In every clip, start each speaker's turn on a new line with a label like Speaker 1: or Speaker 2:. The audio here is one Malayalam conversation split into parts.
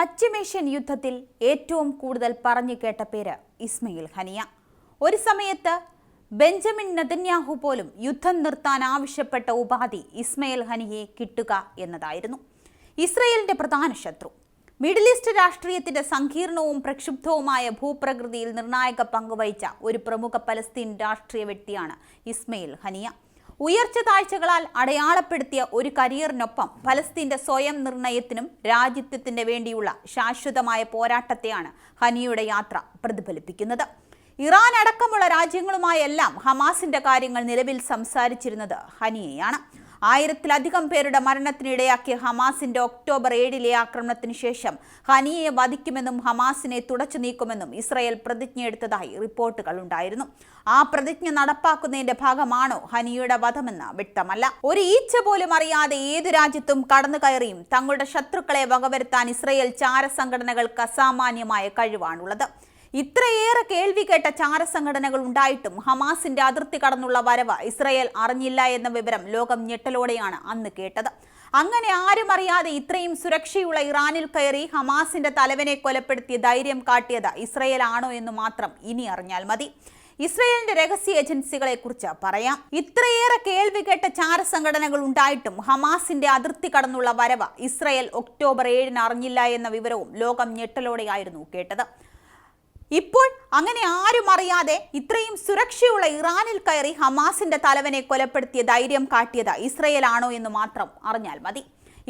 Speaker 1: പശ്ചിമേഷ്യൻ യുദ്ധത്തിൽ ഏറ്റവും കൂടുതൽ പറഞ്ഞു കേട്ട പേര് ഇസ്മയിൽ ഹനിയ. ഒരു സമയത്ത് ബെഞ്ചമിൻ നദന്യാഹു പോലും യുദ്ധം നിർത്താൻ ആവശ്യപ്പെട്ട ഉപാധി ഇസ്മയിൽ ഹനിയെ കിട്ടുക എന്നതായിരുന്നു. ഇസ്രയേലിന്റെ പ്രധാന ശത്രു. മിഡിൽ ഈസ്റ്റ് രാഷ്ട്രീയത്തിന്റെ സങ്കീർണവും പ്രക്ഷുബ്ധവുമായ ഭൂപ്രകൃതിയിൽ നിർണായക പങ്കുവഹിച്ച ഒരു പ്രമുഖ പലസ്തീൻ രാഷ്ട്രീയ വ്യക്തിയാണ് ഇസ്മയിൽ ഹനിയ. ഉയർച്ച താഴ്ചകളാൽ അടയാളപ്പെടുത്തിയ ഒരു കരിയറിനൊപ്പം ഫലസ്തീന്റെ സ്വയം നിർണയത്തിനും രാജ്യത്വത്തിന് വേണ്ടിയുള്ള ശാശ്വതമായ പോരാട്ടത്തെയാണ് ഹനിയുടെ യാത്ര പ്രതിഫലിപ്പിക്കുന്നത്. ഇറാൻ അടക്കമുള്ള രാജ്യങ്ങളുമായെല്ലാം ഹമാസിന്റെ കാര്യങ്ങൾ നിലവിൽ സംസാരിച്ചിരുന്നത് ഹനിയയാണ്. ആയിരത്തിലധികം പേരുടെ മരണത്തിനിടയാക്കിയ ഹമാസിന്റെ ഒക്ടോബർ ഏഴിലെ ആക്രമണത്തിന് ശേഷം ഹനിയെ വധിക്കുമെന്നും ഹമാസിനെ തുടച്ചു നീക്കുമെന്നും ഇസ്രയേൽ പ്രതിജ്ഞയെടുത്തതായി റിപ്പോർട്ടുകൾ ഉണ്ടായിരുന്നു. ആ പ്രതിജ്ഞ നടപ്പാക്കുന്നതിന്റെ ഭാഗമാണോ ഹനിയുടെ വധമെന്ന് വ്യക്തമല്ല. ഒരു ഈച്ച പോലും അറിയാതെ ഏതു രാജ്യത്തും കടന്നു കയറിയും തങ്ങളുടെ ശത്രുക്കളെ വകവരുത്താൻ ഇസ്രയേൽ ചാരസംഘടനകൾക്ക് അസാമാന്യമായ കഴിവാണുള്ളത്. ഇത്രയേറെ കേൾവി കേട്ട ചാരസംഘടനകൾ ഉണ്ടായിട്ടും ഹമാസിന്റെ അതിർത്തി കടന്നുള്ള വരവ് ഇസ്രയേൽ അറിഞ്ഞില്ല എന്ന വിവരം ലോകം ഞെട്ടലോടെയാണ് അന്ന് കേട്ടത്. അങ്ങനെ ആരും അറിയാതെ ഇത്രയും സുരക്ഷയുള്ള ഇറാനിൽ കയറി ഹമാസിന്റെ തലവനെ കൊലപ്പെടുത്തിയ ധൈര്യം കാട്ടിയത് ഇസ്രയേൽ ആണോ എന്ന് മാത്രം ഇനി അറിഞ്ഞാൽ മതി. ഇസ്രയേലിന്റെ രഹസ്യ ഏജൻസികളെ കുറിച്ച് പറയാം. ഇത്രയേറെ കേൾവി കേട്ട ചാരസംഘടനകൾ ഉണ്ടായിട്ടും ഹമാസിന്റെ അതിർത്തി കടന്നുള്ള വരവ് ഇസ്രയേൽ ഒക്ടോബർ ഏഴിന് അറിഞ്ഞില്ല എന്ന വിവരവും ലോകം ഞെട്ടലോടെയായിരുന്നു കേട്ടത്. ഇപ്പോൾ അങ്ങനെ ആരും അറിയാതെ ഇത്രയും സുരക്ഷയുള്ള ഇറാനിൽ കയറി ഹമാസിന്റെ തലവനെ കൊലപ്പെടുത്തിയ ധൈര്യം കാട്ടിയത് ഇസ്രയേൽ ആണോ എന്ന് മാത്രം അറിഞ്ഞാൽ മതി.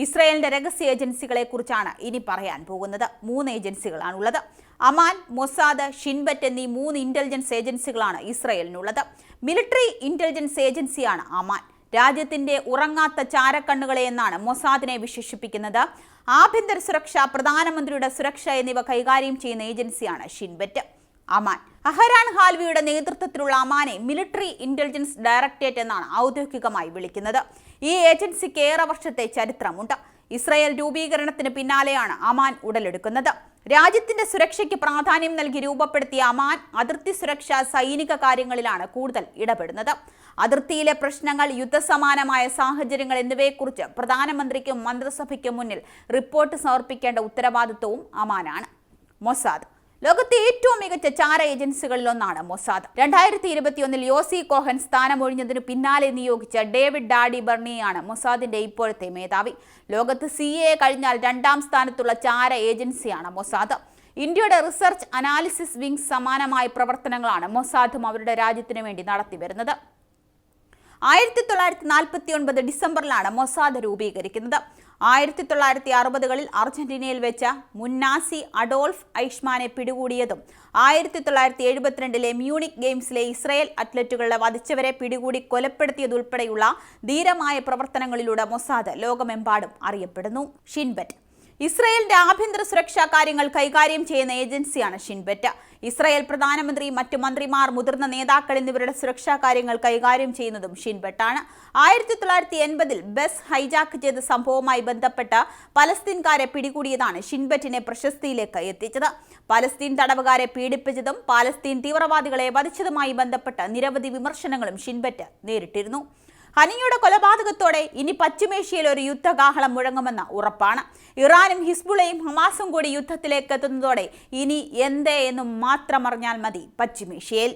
Speaker 1: ഇസ്രയേലിന്റെ രഹസ്യ ഏജൻസികളെ കുറിച്ചാണ് ഇനി പറയാൻ പോകുന്നത്. മൂന്ന് ഏജൻസികളാണുള്ളത് അമാൻ മൊസാദ് ഷിൻബറ്റ് എന്നീ മൂന്ന് ഇന്റലിജൻസ് ഏജൻസികളാണ് ഇസ്രയേലിനുള്ളത്. മിലിറ്ററി ഇന്റലിജൻസ് ഏജൻസിയാണ് അമാൻ. രാജ്യത്തിന്റെ ഉറങ്ങാത്ത ചാരക്കണ്ണുകളെ എന്നാണ് മൊസാദിനെ വിശേഷിപ്പിക്കുന്നത്. ആഭ്യന്തര സുരക്ഷ പ്രധാനമന്ത്രിയുടെ സുരക്ഷ എന്നിവ കൈകാര്യം ചെയ്യുന്ന ഏജൻസിയാണ് ഷിൻബെറ്റ്. അമാൻ. അഹരാൻ ഹാൽവിയുടെ നേതൃത്വത്തിലുള്ള അമാനെ മിലിറ്ററി ഇന്റലിജൻസ് ഡയറക്ടറേറ്റ് എന്നാണ് ഔദ്യോഗികമായി വിളിക്കുന്നത്. ഈ ഏജൻസിക്ക് ഏറെ വർഷത്തെ ചരിത്രമുണ്ട്. ഇസ്രായേൽ രൂപീകരണത്തിന് പിന്നാലെയാണ് അമാൻ ഉടലെടുക്കുന്നത്. രാജ്യത്തിന്റെ സുരക്ഷയ്ക്ക് പ്രാധാന്യം നൽകി രൂപപ്പെടുത്തിയ അമാൻ അതിർത്തി സുരക്ഷ സൈനിക കാര്യങ്ങളിലാണ് കൂടുതൽ ഇടപെടുന്നത്. അതിർത്തിയിലെ പ്രശ്നങ്ങൾ യുദ്ധസമാനമായ സാഹചര്യങ്ങൾ എന്നിവയെക്കുറിച്ച് പ്രധാനമന്ത്രിക്കും മന്ത്രിസഭയ്ക്കും മുന്നിൽ റിപ്പോർട്ട് സമർപ്പിക്കേണ്ട ഉത്തരവാദിത്വവും അമാനാണ്. മൊസാദ് ലോകത്തെ ഏറ്റവും മികച്ച ചാര ഏജൻസികളിൽ ഒന്നാണ് മൊസാദ്. രണ്ടായിരത്തി ഇരുപത്തിയൊന്നിൽ യോസി കോഹൻ സ്ഥാനമൊഴിഞ്ഞതിന് പിന്നാലെ നിയോഗിച്ച ഡേവിഡ് ഡാഡി ബർണിയാണ് മൊസാദിന്റെ ഇപ്പോഴത്തെ മേധാവി. ലോകത്ത് സി എ കഴിഞ്ഞാൽ രണ്ടാം സ്ഥാനത്തുള്ള ചാര ഏജൻസിയാണ് മൊസാദ്. ഇന്ത്യയുടെ റിസർച്ച് അനാലിസിസ് വിംഗ് സമാനമായ പ്രവർത്തനങ്ങളാണ് മൊസാദും അവരുടെ രാജ്യത്തിനു വേണ്ടി നടത്തിവരുന്നത്. ആയിരത്തി തൊള്ളായിരത്തി നാൽപ്പത്തി ഒൻപത് ഡിസംബറിലാണ് മൊസാദ് രൂപീകരിക്കുന്നത്. ആയിരത്തി തൊള്ളായിരത്തി അറുപതുകളിൽ അർജന്റീനയിൽ വെച്ച മുന്നാസി അഡോൾഫ് ഐഷ്മാനെ പിടികൂടിയതും ആയിരത്തി തൊള്ളായിരത്തി എഴുപത്തിരണ്ടിലെ മ്യൂണിക് ഗെയിംസിലെ ഇസ്രയേൽ അത്ലറ്റുകളെ വധിച്ചവരെ പിടികൂടി കൊലപ്പെടുത്തിയതുൾപ്പെടെയുള്ള ധീരമായ പ്രവർത്തനങ്ങളിലൂടെ മൊസാദ് ലോകമെമ്പാടും അറിയപ്പെടുന്നു. ഷിൻബറ്റ് ഇസ്രയേലിന്റെ ആഭ്യന്തര സുരക്ഷാ കാര്യങ്ങൾ കൈകാര്യം ചെയ്യുന്ന ഏജൻസിയാണ് ഷിൻബെറ്റ്. ഇസ്രയേൽ പ്രധാനമന്ത്രി മറ്റു മന്ത്രിമാർ മുതിർന്ന നേതാക്കൾ എന്നിവരുടെ സുരക്ഷാ കാര്യങ്ങൾ കൈകാര്യം ചെയ്യുന്നതും ഷിൻബെട്ടാണ് ആയിരത്തി തൊള്ളായിരത്തി എൺപതിൽ ബസ് ഹൈജാക്ക് ചെയ്ത സംഭവവുമായി ബന്ധപ്പെട്ട് പലസ്തീൻകാരെ പിടികൂടിയതാണ് ഷിൻബെറ്റിനെ പ്രശസ്തിയിലേക്ക് എത്തിച്ചത്. പലസ്തീൻ തടവുകാരെ പീഡിപ്പിച്ചതും പാലസ്തീൻ തീവ്രവാദികളെ വധിച്ചതുമായി ബന്ധപ്പെട്ട് നിരവധി വിമർശനങ്ങളും ഷിൻബെറ്റ് നേരിട്ടിരുന്നു. ഹനിയുടെ കൊലപാതകത്തോടെ ഇനി പശ്ചിമേഷ്യയിൽ ഒരു യുദ്ധകാഹളം മുഴങ്ങുമെന്ന ഉറപ്പാണ്. ഇറാനും ഹിസ്ബുളയും ഹമാസും കൂടി യുദ്ധത്തിലേക്ക് എത്തുന്നതോടെ ഇനി എന്തേ എന്നും മാത്രം അറിഞ്ഞാൽ മതി പശ്ചിമേഷ്യയിൽ.